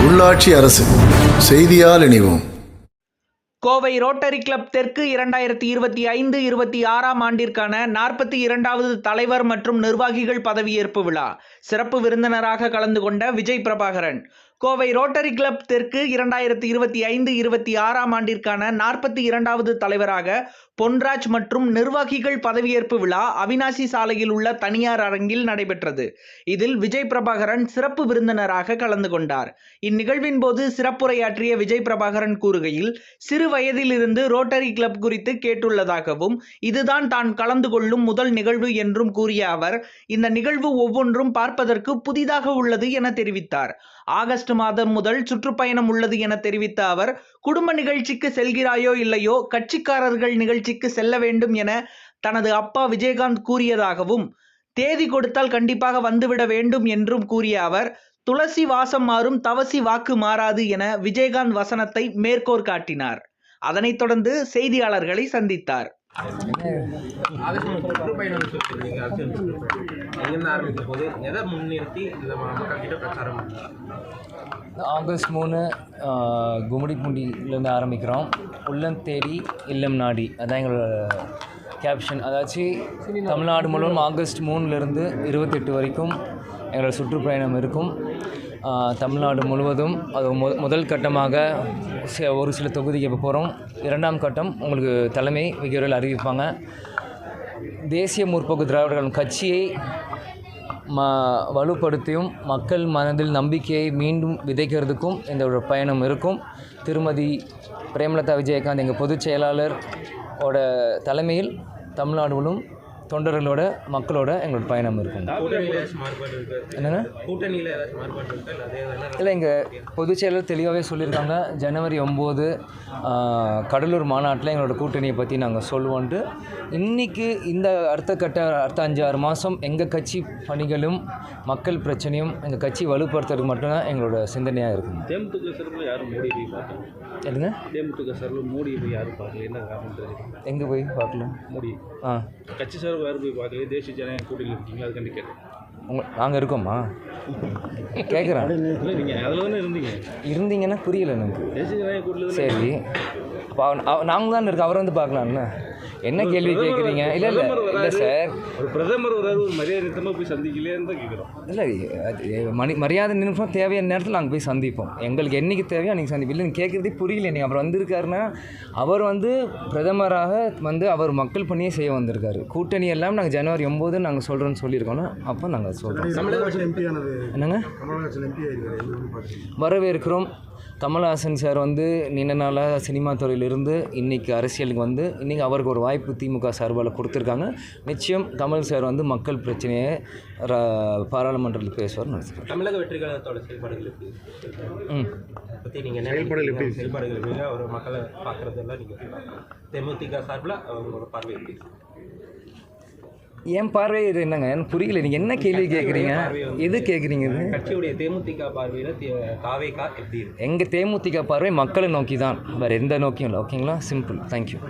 உள்ளாட்சி அரசு செய்தியால் இணைவோம். கோவை ரோட்டரி கிளப் தெற்கு இரண்டாயிரத்தி இருபத்தி ஐந்து இருபத்தி ஆறாம் ஆண்டிற்கான நாற்பத்தி இரண்டாவது தலைவர் மற்றும் நிர்வாகிகள் பதவியேற்பு விழா. சிறப்பு விருந்தினராக கலந்து கொண்ட விஜய் பிரபாகரன். கோவை ரோட்டரி கிளப் தெற்கு இரண்டாயிரத்தி இருபத்தி ஐந்து இருபத்தி ஆறாம் ஆண்டிற்கான நாற்பத்தி இரண்டாவது தலைவராக பொன்ராஜ் மற்றும் நிர்வாகிகள் பதவியேற்பு விழா அவினாசி சாலையில் உள்ள தனியார் அரங்கில் நடைபெற்றது. இதில் விஜய் பிரபாகரன் சிறப்பு விருந்தினராக கலந்து கொண்டார். இந்நிகழ்வின் போது சிறப்புரையாற்றிய விஜய் பிரபாகரன் கூறுகையில் சிறு வயதிலிருந்து ரோட்டரி கிளப் குறித்து கேட்டுள்ளதாகவும் இதுதான் தான் கலந்து கொள்ளும் முதல் நிகழ்வு என்றும் கூறிய அவர் இந்த நிகழ்வு ஒவ்வொன்றும் பார்ப்பதற்கு புதிதாக உள்ளது என தெரிவித்தார். ஆகஸ்ட் மாதம் முதல் சுற்றுப்பயணம் உள்ளது என தெரிவித்த அவர் குடும்ப நிகழ்ச்சிக்கு செல்கிறாயோ இல்லையோ கட்சிக்காரர்கள் நிகழ்ச்சிக்கு செல்ல வேண்டும் என தனது அப்பா விஜயகாந்த் கூறியதாகவும் தேதி கொடுத்தால் கண்டிப்பாக வந்துவிட வேண்டும் என்றும் கூறிய அவர் துளசி வாசம் மாறும் தவசி வாக்கு மாறாது என விஜயகாந்த் வசனத்தை மேற்கோர் காட்டினார். அதனைத் தொடர்ந்து செய்தியாளர்களை சந்தித்தார். ஆகஸ்ட் மூணு கும்மிடிப்பூண்டிலேருந்து ஆரம்பிக்கிறோம். உள்ளம் தேடி இல்லம் நாடி. அதான் எங்களோட கேப்ஷன் அதாச்சு தமிழ்நாடு முழுவதும் ஆகஸ்ட் மூணுலேருந்து இருபத்தெட்டு வரைக்கும் எங்களோட சுற்றுப்பயணம் இருக்கும். தமிழ்நாடு முழுவதும் அது மு முதல் கட்டமாக ஒரு சில தொகுதிக்கு இப்போ போகிறோம் இரண்டாம் கட்டம் உங்களுக்கு தலைமை விகிதர்கள் அறிவிப்பாங்க. தேசிய முற்போக்கு திராவிட கட்சியை ம வலுப்படுத்தியும் மக்கள் மனதில் நம்பிக்கையை மீண்டும் விதைக்கிறதுக்கும் இந்த ஒரு பயணம் இருக்கும். திருமதி பிரேமலதா விஜயகாந்த் எங்கள் பொதுச் செயலாளர் ஓட தலைமையில் தமிழ்நாடுகளும் தொண்டர்களோட மக்களோட எங்களோட பயணம் இருக்கும். என்னங்க இருக்கா? இல்லை எங்கள் பொதுச் செயலர் தெளிவாகவே சொல்லியிருக்காங்க. ஜனவரி ஒம்பது கடலூர் மாநாட்டில் எங்களோட கூட்டணியை பற்றி நாங்கள் சொல்லுவோன்ட்டு இன்றைக்கி இந்த அடுத்த கட்ட அடுத்த அஞ்சு ஆறு மாதம் எங்கள் கட்சி பணிகளும் மக்கள் பிரச்சனையும் எங்கள் கட்சி வலுப்படுத்துறதுக்கு மட்டும்தான் எங்களோட சிந்தனையாக இருக்கும். தேமுதிக சார்பில் யாரும் மோடி போய் பார்க்கல? எதுங்க தேமுதிக சார்பில் மோடி போய் யாரும் பார்க்கல? என்ன காரணம் தெரியல எங்கே போய் பார்க்கல? மோடி. ஆ. கட்சி சார்பில் யாரும் போய் பார்க்கல தேசிய ஜனநாயக கூட்டணியில் இருக்கீங்களா? அதுக்காண்டி கேட்டேன். உங்க நாங்கள் இருக்கோமா கேட்குறேன் இல்லை நீங்கள் அதில் தானே இருந்தீங்க. இருந்தீங்கன்னா புரியல எனக்கு. தேசிய ஜனநாயக கூட்டணியில் சரி. அப்போ நாங்கள் தான் இருக்கோம். அவர் வந்து பார்க்கலாம்ல. என்ன கேள்வி கேட்குறீங்க இல்லை இல்லை இல்லை சார். ஒரு பிரதமர் வராரு ஒரு மரியாதை நிறுத்தமாக போய் சந்திக்கலையேன்னு தான் கேட்குறோம் இல்லை மணி மரியாதை நிமிஷம் தேவையான நேரத்தில் நாங்கள் போய் சந்திப்போம். எங்களுக்கு என்னைக்கு தேவையோ அன்றைக்கி சந்திப்போம். இல்லை நீங்கள் கேட்குறதே புரியல நீங்கள் அப்புறம் வந்திருக்காருன்னா அவர் வந்து பிரதமராக வந்து அவர் மக்கள் பணியே செய்ய வந்திருக்காரு. கூட்டணி எல்லாம் நாங்கள் ஜனவரி ஒம்பது நாங்கள் சொல்கிறோன்னு சொல்லியிருக்கோன்னா அப்போ நாங்கள் சொல்கிறோம் என்னங்க? வரவேற்கிறோம். கமல்ஹாசன் சார் வந்து நீண்ட நாளாக சினிமா துறையிலிருந்து இன்றைக்கி அரசியலுக்கு வந்து இன்றைக்கி அவருக்கு ஒரு வாய்ப்பு திமுக சார்பால் கொடுத்துருக்காங்க. நிச்சயம் கமல் சார் வந்து மக்கள் பிரச்சனையை ர- பாராளுமன்றத்தில் பேசுவார் நினைக்கிறேன். தமிழக வெற்றி கழகத்தோட செயல்பாடுகள் பற்றி நீங்கள் செயல்பாடுகள் எப்படி செயல்பாடுகள் எப்படி அவர் மக்களை பார்க்குறதெல்லாம் நீங்கள் தேமுதிக சார்பில் அவங்களோட பார்வை எப்படி என் பார்வை இது என்னங்க? எனக்கு புரியல. நீங்கள் என்ன கேள்வி கேட்குறீங்க எது கேட்குறீங்க இது? கட்சியுடைய தேமுதிக பார்வையில் தாவேகா எப்படி எங்கள் தேமுதிக பார்வை மக்களை நோக்கி தான் வேறு எந்த நோக்கியும் இல்லை. ஓகேங்களா? Simple thank you